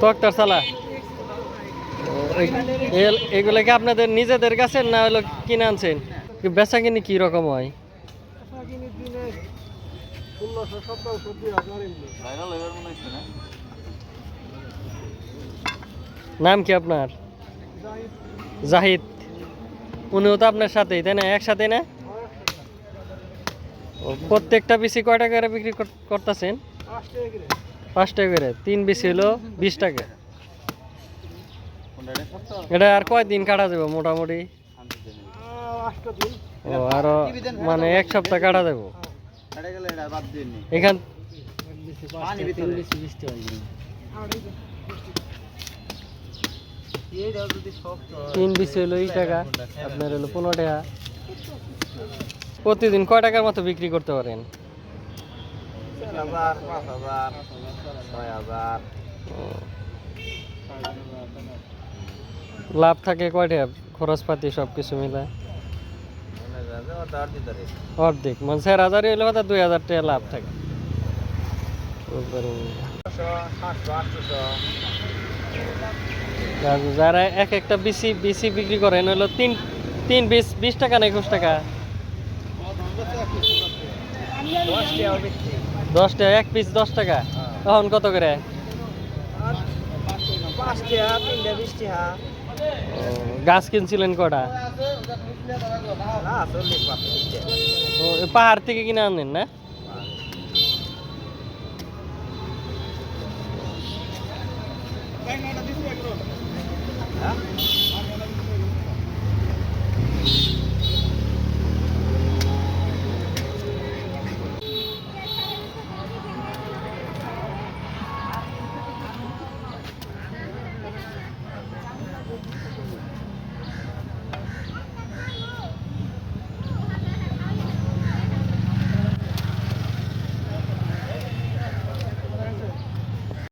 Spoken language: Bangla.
তক্তার চালা এগুলো কি আপনাদের নিজেদের কাছে না হলো কিনে আনছেন? বেচা কিনি কি রকম হয়? নাম কি আপনার? জাহিদ। উনিও তো আপনার সাথেই, তাই না? একসাথে না? প্রত্যেকটা বিসি কয় টাকা করে বিক্রি কর- করতেছেন? পাঁচ টাকা করে। তিন বিসি হলো বিশ টাকা। এটা আর কয়দিন কাটা যাবে মোটামুটি? ও, আরও মানে এক সপ্তাহ কাটা যাব। এখান তিন বিসি হলো এই টাকা, আপনার হলো পনেরো টাকা। প্রতিদিন কয় টাকার মতো বিক্রি করতে পারেন? লাভ থাকে কয়টা? খরচপাতি সব কিছু মিলে অর্ধেক। মানে চার হাজার হলে হয়তো দুই হাজার টাকা লাভ থাকে। যারা এক একটা বিসি বিসি বিক্রি করেন হলো তিন তিন বিশ বিশ টাকা না একুশ টাকা? দশ টাকা এক পিস দশ টাকা। তখন কত করে? গাছ কিনছিলেন কটা? পাহাড় থেকে কিনে আনেন না? Yeah.